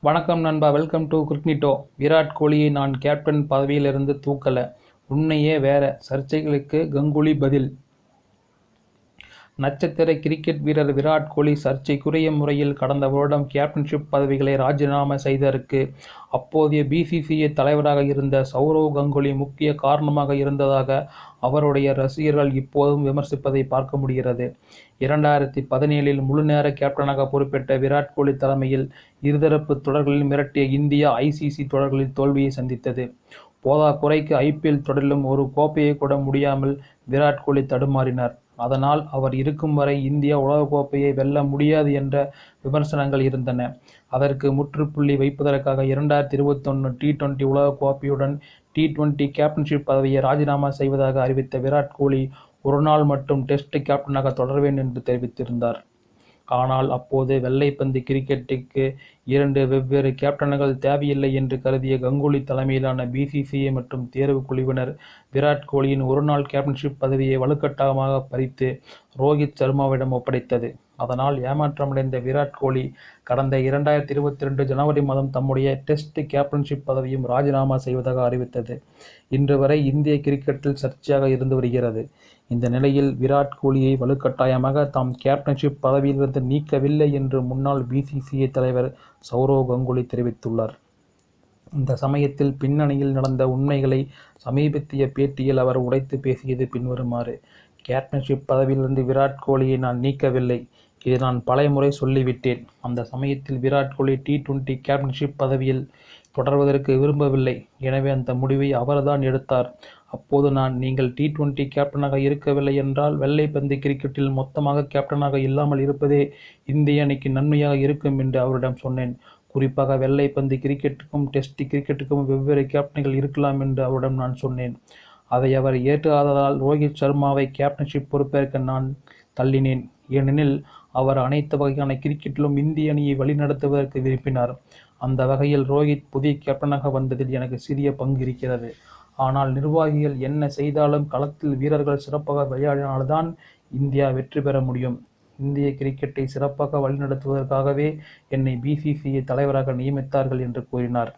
வணக்கம் நண்பா welcome to கிரிக்னிட்டோ விராட் கோலியை நான் கேப்டன் பதவியிலிருந்து தூக்கல. உண்மையே வேற சர்ச்சைகளுக்கு கங்குலி பதில். நட்சத்திர கிரிக்கெட் வீரர் விராட் கோலி சர்ச்சைக்குரிய முறையில் கடந்த வருடம் கேப்டன்ஷிப் பதவிகளை ராஜினாமா செய்ததற்கு அப்போதைய பிசிசிஐ தலைவராக இருந்த சௌரவ் கங்குலி முக்கிய காரணமாக இருந்ததாக அவருடைய ரசிகர்கள் இப்போதும் விமர்சிப்பதை பார்க்க முடிகிறது. இரண்டாயிரத்தி பதினேழில் முழுநேர கேப்டனாக பொறுப்பேற்ற விராட் கோலி தலைமையில் இருதரப்பு தொடர்களில் மிரட்டிய இந்தியா ஐசிசி தொடர்களில் தோல்வியை சந்தித்தது. போதா குறைக்கு ஐபிஎல் தொடரிலும் ஒரு கோப்பையை கூட முடியாமல் விராட் கோலி தடுமாறினார். அதனால் அவர் இருக்கும் வரை இந்தியா உலகக்கோப்பையை வெல்ல முடியாது என்ற விமர்சனங்கள் இருந்தன. அதற்கு முற்றுப்புள்ளி வைப்பதற்காக இரண்டாயிரத்தி இருபத்தொன்னு டி டுவெண்டி உலகக்கோப்பையுடன் டி டுவெண்டி கேப்டன்ஷிப் பதவியை ராஜினாமா செய்வதாக அறிவித்த விராட் கோலி ஒருநாள் மட்டும் டெஸ்ட் கேப்டனாக தொடர்வேன் என்று தெரிவித்திருந்தார். ஆனால் அப்போது வெள்ளைப்பந்து கிரிக்கெட்டுக்கு இரண்டு வெவ்வேறு கேப்டன்கள் தேவையில்லை என்று கருதிய கங்குலி தலைமையிலான பிசிசிஐ மற்றும் தேர்வு குழுவினர் விராட் கோலியின் ஒருநாள் கேப்டன்ஷிப் பதவியை வலுக்கட்டாயமாக பறித்து ரோஹித் சர்மாவிடம் ஒப்படைத்தது. அதனால் ஏமாற்றமடைந்த விராட் கோலி கடந்த இரண்டாயிரத்தி இருபத்தி ரெண்டு ஜனவரி மாதம் தம்முடைய டெஸ்ட் கேப்டன்ஷிப் பதவியும் ராஜினாமா செய்வதாக அறிவித்தது. இன்று வரை இந்திய கிரிக்கெட்டில் சர்ச்சையாக இருந்து வருகிறது. இந்த நிலையில் விராட் கோலியை வலுக்கட்டாயமாக தாம் கேப்டன்ஷிப் பதவியிலிருந்து நீக்கவில்லை என்று முன்னாள் பிசிசிஐ தலைவர் சௌரவ் கங்குலி தெரிவித்துள்ளார். இந்த சமயத்தில் பின்னணியில் நடந்த உண்மைகளை சமீபத்திய பேட்டியில் அவர் உடைத்து பேசியது பின்வருமாறு. கேப்டன்ஷிப் பதவியிலிருந்து விராட் கோலியை நான் நீக்கவில்லை. இதை நான் பலமுறை சொல்லிவிட்டேன். அந்த சமயத்தில் Virat Kohli T twenty captainship பதவியில் தொடர்வதற்கு விரும்பவில்லை. எனவே அந்த முடிவை அவர்தான் எடுத்தார். அப்போது நான் நீங்கள் டி டுவெண்டி கேப்டனாக இருக்கவில்லை என்றால் வெள்ளை பந்து கிரிக்கெட்டில் மொத்தமாக கேப்டனாக இல்லாமல் இருப்பதே இந்திய அணிக்கு நன்மையாக இருக்கும் என்று அவரிடம் சொன்னேன். குறிப்பாக வெள்ளை பந்து கிரிக்கெட்டுக்கும் டெஸ்ட் கிரிக்கெட்டுக்கும் வெவ்வேறு கேப்டன்கள் இருக்கலாம் என்று அவரிடம் நான் சொன்னேன். அதை அவர் ஏற்றாததால் ரோஹித் சர்மாவை கேப்டன்ஷிப் பொறுப்பேற்க நான் தள்ளினேன். ஏனெனில் அவர் அனைத்து வகையான கிரிக்கெட்டிலும் இந்திய அணியை வழிநடத்துவதற்கு விரும்பினார். அந்த வகையில் ரோஹித் புதிய கேப்டனாக வந்ததில் எனக்கு சிறிய பங்கு இருக்கிறது. ஆனால் நிர்வாகிகள் என்ன செய்தாலும் களத்தில் வீரர்கள் சிறப்பாக விளையாடினால்தான் இந்தியா வெற்றி பெற முடியும். இந்திய கிரிக்கெட்டை சிறப்பாக வழிநடத்துவதற்காகவே என்னை பிசிசிஐ தலைவராக நியமித்தார்கள் என்று கூறினார்.